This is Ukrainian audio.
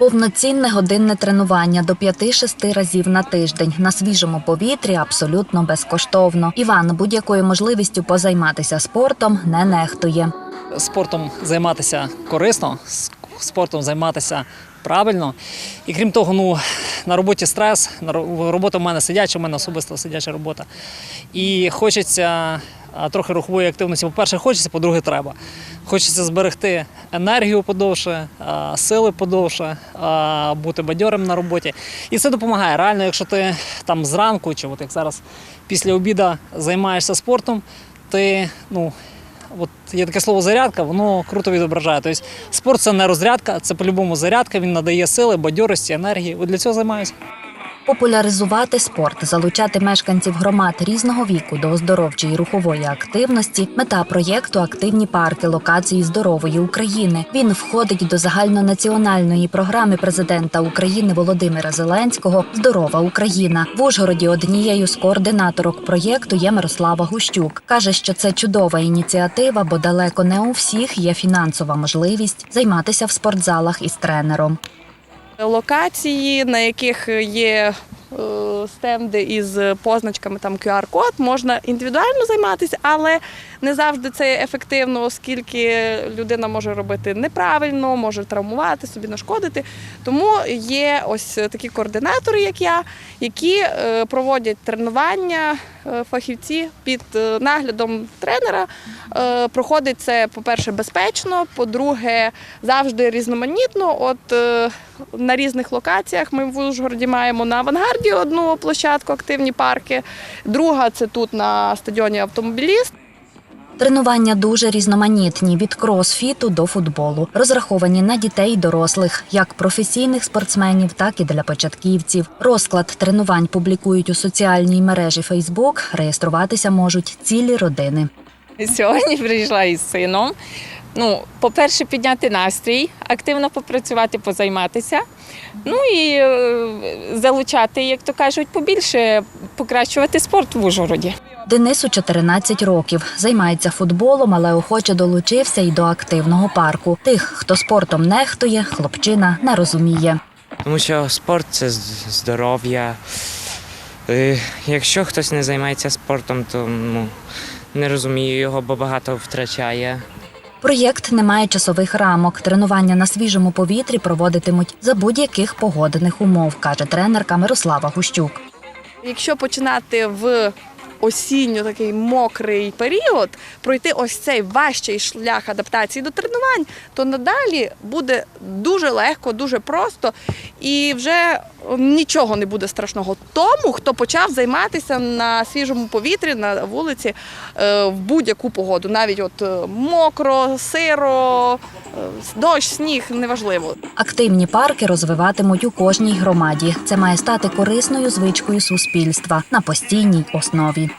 Повноцінне годинне тренування до 5-6 разів на тиждень на свіжому повітрі абсолютно безкоштовно. Іван будь-якою можливістю позайматися спортом не нехтує. спортом займатися корисно, спортом займатися правильно. І крім того, ну, на роботі стрес, робота в мене сидяча, в мене особисто сидяча робота. І хочеться трохи рухової активності. По-перше, хочеться, по-друге, треба. Хочеться зберегти енергію подовше, сили подовше, бути бадьорим на роботі. І це допомагає. Реально, якщо ти там зранку, чи от як зараз після обіду займаєшся спортом, ти ну, От є таке слово зарядка, воно круто відображає. Тобто спорт це не розрядка, це по-любому зарядка, він надає сили, бадьорості, енергії. От для цього займаюся. Популяризувати спорт, залучати мешканців громад різного віку до оздоровчої рухової активності. Мета проєкту Активні парки локації здорової України. Він входить до загальнонаціональної програми президента України Володимира Зеленського Здорова Україна в Ужгороді. Однією з координаторок проєкту є Мирослава Гущук. каже, що це чудова ініціатива, бо далеко не у всіх є фінансова можливість займатися в спортзалах із тренером. Локації, на яких є е, стенди із позначками там QR-код, можна індивідуально займатися, але не завжди це ефективно, оскільки людина може робити неправильно, може травмувати собі, нашкодити. Тому є ось такі координатори, як я, які е, проводять тренування фахівці під е, наглядом тренера. Е, Проходить це, по-перше, безпечно, по-друге, завжди різноманітно. От е, на різних локаціях ми в Ужгороді маємо на авангарді одну площадку, активні парки. Друга це тут на стадіоні автомобіліст. Тренування дуже різноманітні від кросфіту до футболу, розраховані на дітей і дорослих, як професійних спортсменів, так і для початківців. Розклад тренувань публікують у соціальній мережі Facebook, Реєструватися можуть цілі родини. Сьогодні прийшла із сином. Ну, по-перше, підняти настрій, активно попрацювати, позайматися. Ну і е, залучати, як то кажуть, побільше покращувати спорт в Ужгороді. Денису 14 років. Займається футболом, але охоче долучився і до активного парку. Тих, хто спортом нехтує, хлопчина не розуміє. Тому що спорт це здоров'я. Е, Якщо хтось не займається спортом, то ну, не розумію його, бо багато втрачає. Проєкт не має часових рамок. Тренування на свіжому повітрі проводитимуть за будь-яких погодних умов, каже тренерка Мирослава Гущук. Якщо починати в осінньо такий мокрий період, пройти ось цей важчий шлях адаптації до тренувань, то надалі буде дуже легко, дуже просто. І вже нічого не буде страшного тому, хто почав займатися на свіжому повітрі, на вулиці е, в будь-яку погоду, навіть от е, мокро, сиро, е, дощ, сніг, неважливо. Активні парки розвиватимуть у кожній громаді. Це має стати корисною звичкою суспільства на постійній основі.